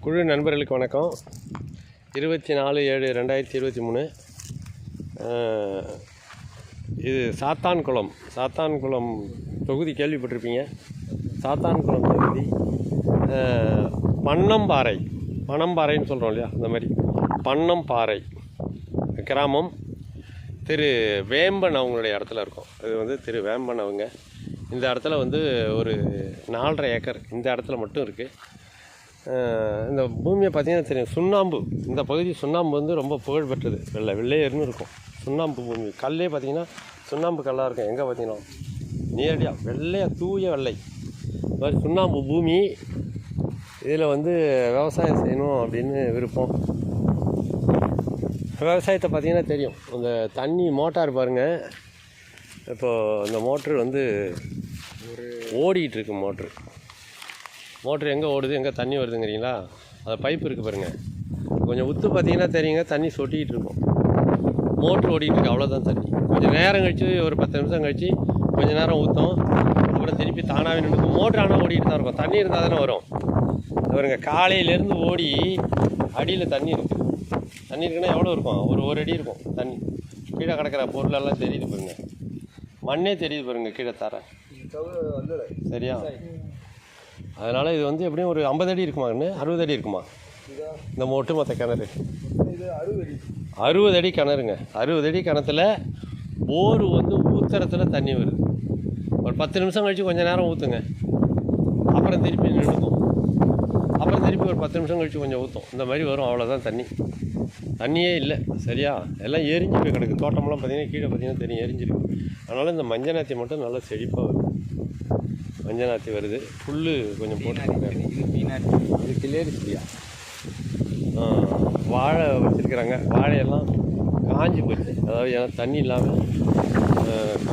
குழு நண்பர்களுக்கு வணக்கம். இருபத்தி நாலு ஏழு ரெண்டாயிரத்தி இருபத்தி மூணு இது சாத்தான்குளம் சாத்தான்குளம் தொகுதி கேள்விப்பட்டிருப்பீங்க. சாத்தான்குளம் தொகுதி அஹ், பன்னம்பாறை. பனம்பாறைன்னு சொல்கிறோம் இல்லையா அந்த மாதிரி. பன்னம்பாறை கிராமம். திரு வேம்பன் அவங்களுடைய இடத்துல இருக்கும். இது வந்து திரு வேம்பன் அவங்க. இந்த இடத்துல வந்து ஒரு நாலரை ஏக்கர் இந்த இடத்துல மட்டும் இருக்குது இந்த பூமியை பார்த்தீங்கன்னா தெரியும். சுண்ணாம்பு. இந்த பகுதி சுண்ணாம்பு வந்து ரொம்ப புகழ் பெற்றது வெள்ளை வெள்ளையர்னு இருக்கும். சுண்ணாம்பு பூமி. கல்லே பார்த்தீங்கன்னா சுண்ணாம்பு கல்லாக இருக்கும். எங்கே பார்த்தீங்கன்னா? நேரடியாக வெள்ளையாக தூய வெள்ளை. இந்த மாதிரி சுண்ணாம்பு பூமி. இதில் வந்து விவசாயம் செய்யணும் அப்படின்னு விருப்பம். விவசாயத்தை பார்த்தீங்கன்னா தெரியும். அந்த தண்ணி மோட்டார் பாருங்கள் இப்போது அந்த மோட்ரு வந்து ஓடிட்டு இருக்கு மோட்ரு. மோட்ரு எங்கே ஓடுது எங்கே தண்ணி வருதுங்கிறீங்களா? அது பைப் இருக்குது பாருங்கள் கொஞ்சம் உத்து பார்த்தீங்கன்னா தெரியுங்க தண்ணி சொட்டிக்கிட்டு இருக்கும். மோட்ரு ஓடிட்டு இருக்கு அவ்வளோதான் தண்ணி. கொஞ்சம் நேரம் கழிச்சு ஒரு பத்து நிமிஷம் கழிச்சு கொஞ்ச நேரம் ஊற்றும் அப்புறம் திருப்பி தானாகவே நின்றுக்கும் மோட்ரு ஆனால் ஓடிட்டு தான் இருக்கும். தண்ணி இருந்தால் தானே வரும். பாருங்க காலையிலேருந்து ஓடி அடியில் தண்ணி இருக்குது தண்ணி இருக்குன்னா எவ்வளோ இருக்கும்? ஒரு ஒரு அடி இருக்கும் தண்ணி. கீழே கிடக்கிற பொருளெல்லாம் தெரியுது பாருங்க. மண்ணே தெரியுது பாருங்க கீழே தர. சரியா? அதனால் இது வந்து எப்படியும் ஒரு ஐம்பது அடி இருக்குமாங்கன்னு அறுபது அடி இருக்குமா? இந்த ஒட்டு மொத்த கிணறு. அறுபது அடி கிணறுங்க. அறுபது அடி கிணத்துல போர் வந்து ஊத்துறதுல தண்ணி வருது. ஒரு பத்து நிமிஷம் கழித்து கொஞ்சம் நேரம் ஊற்றுங்க அப்புறம் திருப்பி நின்றுக்கும் அப்புறம் திருப்பி ஒரு பத்து நிமிஷம் கழித்து கொஞ்சம் ஊற்றும் இந்த மாதிரி வரும். அவ்வளோதான் தண்ணி. தண்ணியே இல்லை. சரியா? எல்லாம் எரிஞ்சு போய் கிடக்கு. தோட்டமெல்லாம் பார்த்தீங்கன்னா கீழே பார்த்தீங்கன்னா தெரியும். எரிஞ்சிருக்கு. அதனால் இந்த மஞ்சள் நாத்தி மட்டும் நல்லா செழிப்பாக வருது. மஞ்சள் நாத்தி வருது புல் கொஞ்சம் போட்டு அது கிளியர் இல்லையா வாழை வச்சுருக்குறாங்க. வாழையெல்லாம் காஞ்சி போச்சு. அதாவது ஏன்னா தண்ணி இல்லாமல்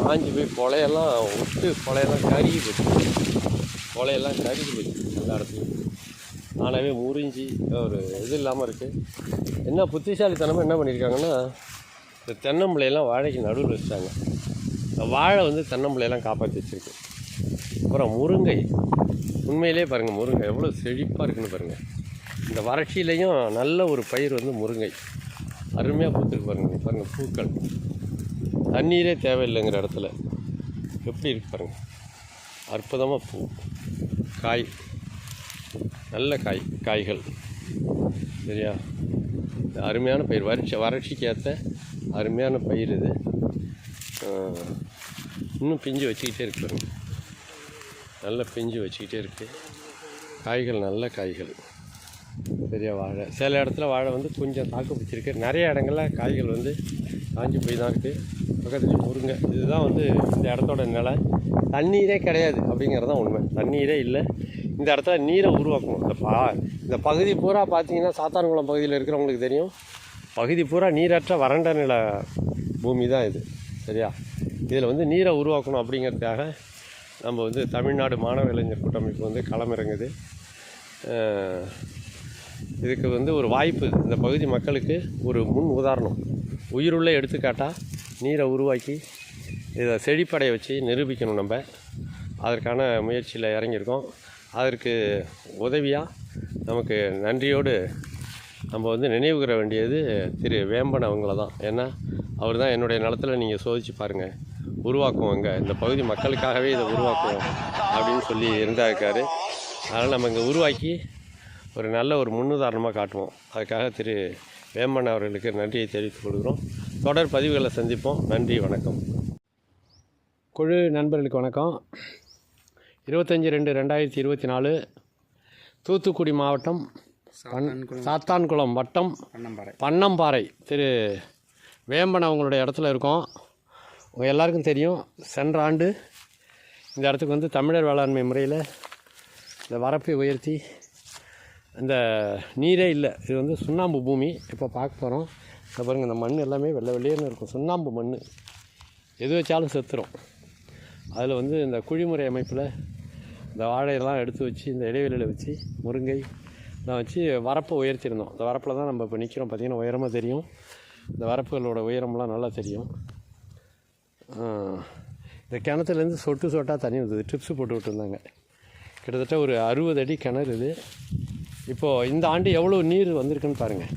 காஞ்சி போய் கொலையெல்லாம் விட்டு கொலையெல்லாம் கருகி போச்சு. கொலையெல்லாம் கருகி போச்சு எல்லா இடத்துலையும். ஆனாவே முறிஞ்சி ஒரு இது இல்லாமல் இருக்குது என்ன புத்திசாலித்தனமாக என்ன பண்ணியிருக்காங்கன்னா இந்த தென்னம்பிள்ளையெல்லாம் வாழைக்கு நடுவில் வச்சாங்க இந்த வாழை வந்து தென்னம்பிள்ளையெல்லாம் காப்பாற்றி வச்சுருக்கு. அப்புறம் முருங்கை. உண்மையிலே பாருங்கள் முருங்கை. எவ்வளோ செழிப்பாக இருக்குன்னு பாருங்கள் இந்த வறட்சியிலையும் நல்ல ஒரு பயிர் வந்து முருங்கை. அருமையாக பூத்துருக்கு பாருங்கள் பாருங்கள் பூக்கள். தண்ணீரே தேவையில்லைங்கிற இடத்துல. எப்படி இருக்கு பாருங்கள் அற்புதமாக பூ. காய். நல்ல காய் காய்கள். சரியா? இது அருமையான பயிர். வறட்சி வறட்சிக்கு ஏற்ற அருமையான பயிர் இது. இன்னும் பிஞ்சு வச்சுக்கிட்டே இருக்கு பாருங்கள் நல்ல பிஞ்சு வச்சுக்கிட்டே இருக்குது காய்கள் நல்ல காய்கள். சரியா வாழை சில இடத்துல வாழை வந்து கொஞ்சம் தாக்கு பிடிச்சிருக்கு. நிறைய இடங்கள்ல காய்கள் வந்து காஞ்சி போய் தான் இருக்குது பக்கத்தில் முருங்கை இதுதான் வந்து இந்த இடத்தோட நிலை. தண்ணீரே கிடையாது அப்படிங்கிறது தான் உண்மை. தண்ணீரே இல்லை. இந்த இடத்துல நீரை உருவாக்கணும். இந்த பா இந்த பகுதி பூரா பார்த்தீங்கன்னா சாத்தான்குளம் பகுதியில் இருக்கிறவங்களுக்கு தெரியும். பகுதி பூரா நீரற்ற வறண்ட நில பூமி தான் இது. சரியா? இதில் வந்து நீரை உருவாக்கணும் அப்படிங்கிறதுக்காக நம்ம வந்து தமிழ்நாடு மாணவ இளைஞர் கூட்டமைப்பு வந்து களமிறங்குது. இதுக்கு வந்து ஒரு வாய்ப்பு இந்த பகுதி மக்களுக்கு ஒரு முன் உதாரணம். உயிருள்ள எடுத்துக்காட்டாக நீரை உருவாக்கி இதை செழிப்படைய வச்சு நிரூபிக்கணும் நம்ம. அதற்கான முயற்சியில் இறங்கியிருக்கோம். அதற்கு உதவியாக நமக்கு நன்றியோடு நம்ம வந்து நினைவுகிற வேண்டியது திரு வேம்பன் அவங்கள தான் ஏன்னா அவர் தான் என்னுடைய நிலத்துல நீங்கள் சோதிச்சு பாருங்கள் உருவாக்குவோம் இங்கே இந்த பகுதி மக்களுக்காகவே இதை உருவாக்குவோம் அப்படின்னு சொல்லி இருந்தாருக்காரு அதனால் நம்ம இங்கே உருவாக்கி ஒரு நல்ல ஒரு முன்னுதாரணமாக காட்டுவோம். அதுக்காக திரு வேம்பன் அவர்களுக்கு நன்றியை தெரிவித்துக் கொள்கிறோம். தொடர் பதிவுகளை சந்திப்போம். நன்றி வணக்கம். குழு நண்பர்களுக்கு வணக்கம். இருபத்தஞ்சி ரெண்டு ரெண்டாயிரத்தி இருபத்தி நாலு தூத்துக்குடி மாவட்டம் பன்- சாத்தான்குளம். வட்டம் பண்ணம்பாறை. பன்னம்பாறை திரு வேம்பன் அவங்களுடைய இடத்துல இருக்கோம். உங்கள் எல்லாருக்கும் தெரியும் சென்ற ஆண்டு இந்த இடத்துக்கு வந்து தமிழர் வேளாண்மை முறையில் இந்த வரப்பை உயர்த்தி இந்த நீரே இல்லை இது வந்து சுண்ணாம்பு பூமி இப்போ பார்க்க போகிறோம் இப்போ பாருங்கள் இந்த மண் எல்லாமே வெள்ளை வெள்ளையர்னு இருக்கும் சுண்ணாம்பு மண் எது வச்சாலும் செத்துரும். அதில் வந்து இந்த குழிமுறை அமைப்பில் இந்த வாழையெல்லாம் எடுத்து வச்சு இந்த இடைவெளியில் வச்சு முருங்கை நான் வச்சு வரப்பை உயர்த்தியிருந்தோம். இந்த வரப்பில் தான் நம்ம இப்போ நிற்கிறோம் பார்த்திங்கன்னா உயரமாக தெரியும். இந்த வரப்புகளோட உயரம்லாம் நல்லா தெரியும். இந்த கிணத்துலேருந்து சொட்டு சொட்டாக தண்ணி வந்தது. ட்ரிப்ஸு போட்டு விட்டுருந்தாங்க. கிட்டத்தட்ட ஒரு அறுபது அடி கிணறு இது. இப்போது இந்த ஆண்டு எவ்வளோ நீர் வந்திருக்குன்னு பாருங்கள்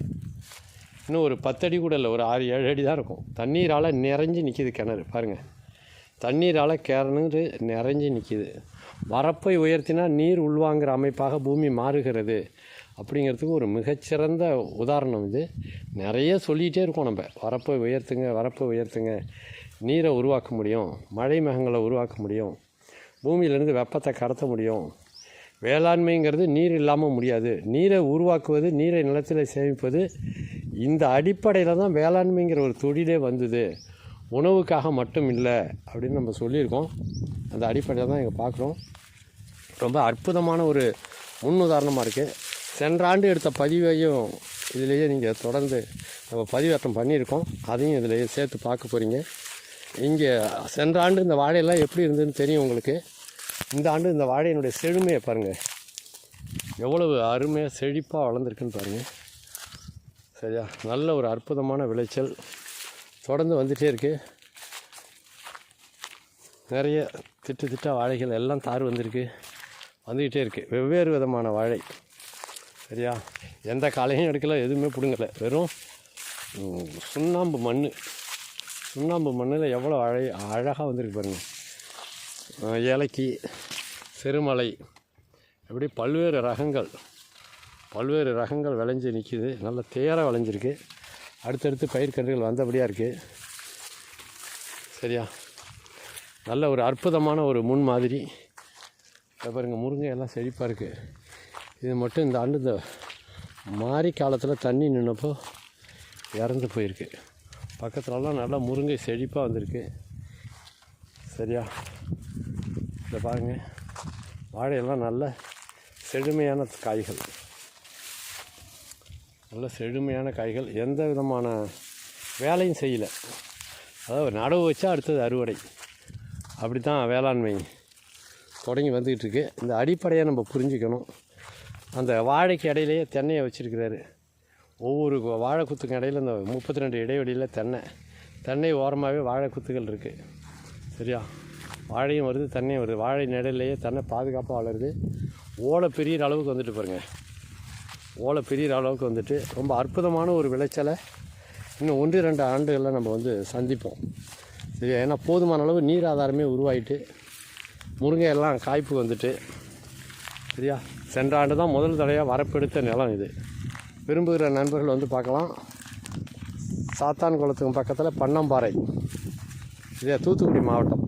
இன்னும் ஒரு பத்தடி கூட இல்லை ஒரு ஆறு ஏழு அடி தான் இருக்கும். தண்ணீரால் நிறைஞ்சு நிற்கிது கிணறு பாருங்கள் தண்ணீரால் கிணறு நிறைஞ்சு நிற்கிது வரப்பை உயர்த்தினா நீர் உள்வாங்குற அமைப்பாக பூமி மாறுகிறது. அப்படிங்கிறதுக்கு ஒரு மிகச்சிறந்த உதாரணம் இது. நிறைய சொல்லிகிட்டே இருக்கோம் நம்ம. வரப்பை உயர்த்துங்க வரப்பை உயர்த்துங்க. நீரை உருவாக்க முடியும் மழை மேகங்களை உருவாக்க முடியும் பூமியிலேருந்து வெப்பத்தை கடத்த முடியும். வேளாண்மைங்கிறது நீர் இல்லாமல் முடியாது. நீரை உருவாக்குவது நீரை நிலத்தில் சேமிப்பது இந்த அடிப்படையில் தான் வேளாண்மைங்கிற ஒரு தொழிலே வந்தது. உணவுக்காக மட்டும் இல்லை அப்படின்னு நம்ம சொல்லியிருக்கோம். அந்த அடிப்படையில் தான் இங்கே பார்க்குறோம் ரொம்ப அற்புதமான ஒரு முன் உதாரணமாக இருக்குது சென்ற ஆண்டு எடுத்த பதிவையும் இதிலேயே நீங்கள் தொடர்ந்து நம்ம பதிவேற்றம் பண்ணியிருக்கோம். அதையும் இதிலேயே சேர்த்து பார்க்க போகிறீங்க இங்கே சென்ற ஆண்டு இந்த வாழையெல்லாம் எப்படி இருந்ததுன்னு தெரியும் உங்களுக்கு. இந்த ஆண்டு இந்த வாழையினுடைய செழுமையை பாருங்கள் எவ்வளவு அருமையாக செழிப்பாக வளர்ந்துருக்குன்னு பாருங்கள் சரியா? நல்ல ஒரு அற்புதமான விளைச்சல் தொடர்ந்து வந்துகிட்டே இருக்குது நிறைய திட்டு திட்ட வாழைகள் எல்லாம் தார் வந்திருக்கு. வந்துக்கிட்டே இருக்குது வெவ்வேறு விதமான வாழை. சரியா? எந்த காலையும் எடுக்கல எதுவுமே பிடுங்கலை. வெறும் சுண்ணாம்பு மண் சுண்ணாம்பு மண்ணில் எவ்வளோ அழை அழகாக வந்திருக்கு பாருங்கள் ஏலக்கி சிறுமலை இப்படி பல்வேறு ரகங்கள் பல்வேறு ரகங்கள் விளைஞ்சு நிற்கிது நல்ல தேராக விளைஞ்சிருக்கு. அடுத்தடுத்து பயிர்கன்றுகள் வந்தபடியாக இருக்குது சரியா? நல்ல ஒரு அற்புதமான ஒரு முன் மாதிரி. பாருங்கள் முருங்கை எல்லாம் செழிப்பாக இருக்குது இது மட்டும் இந்த ஆண்டு இந்த மாரி காலத்தில் தண்ணி நின்னப்போ இறந்து போயிருக்கு. பக்கத்துலலாம் நல்லா முருங்கை செழிப்பாக வந்திருக்கு. சரியா? இதை பாருங்கள் வாழையெல்லாம் நல்ல செழுமையான காய்கள். நல்ல செழுமையான காய்கள். எந்த விதமான வேலையும் செய்யலை. அதாவது நடவு வச்சா அடுத்தது அறுவடை. அப்படி தான் வேளாண்மை தொடங்கி வந்துக்கிட்டு இருக்கு. இந்த அடிப்படையை நம்ம புரிஞ்சுக்கணும். அந்த வாழைக்கு இடையிலேயே தென்னையை வச்சுருக்கிறாரு. ஒவ்வொரு வாழைக்குத்துக்கு இடையில் இந்த முப்பத்தி ரெண்டு இடைவெளியில் தென்னை. தென்னை ஓரமாகவே வாழைக்குத்துகள் இருக்குது சரியா? வாழையும் வருது தென்னையும் வருது. வாழை நிலையிலேயே தென்னை பாதுகாப்பாக வளருது. ஓலை பெரிய அளவுக்கு வந்துட்டு பாருங்கள் ஓலை பெரிய அளவுக்கு வந்துட்டு ரொம்ப அற்புதமான ஒரு விளைச்சலை இன்னும் ஒன்று ரெண்டு ஆண்டுகளில் நம்ம வந்து சந்திப்போம். சரியா? ஏன்னா போதுமான அளவு நீர் ஆதாரமே உருவாயிட்டு முருங்கை எல்லாம் காய்ப்பு வந்துட்டு சரியா? சென்ற ஆண்டு தான் முதல் தடையாக வரப்பெடுத்த நிலம் இது. விரும்புகிற நண்பர்கள் வந்து பார்க்கலாம். சாத்தான் குளத்துக்கு பக்கத்தில் பன்னம்பாறை இதே தூத்துக்குடி மாவட்டம்.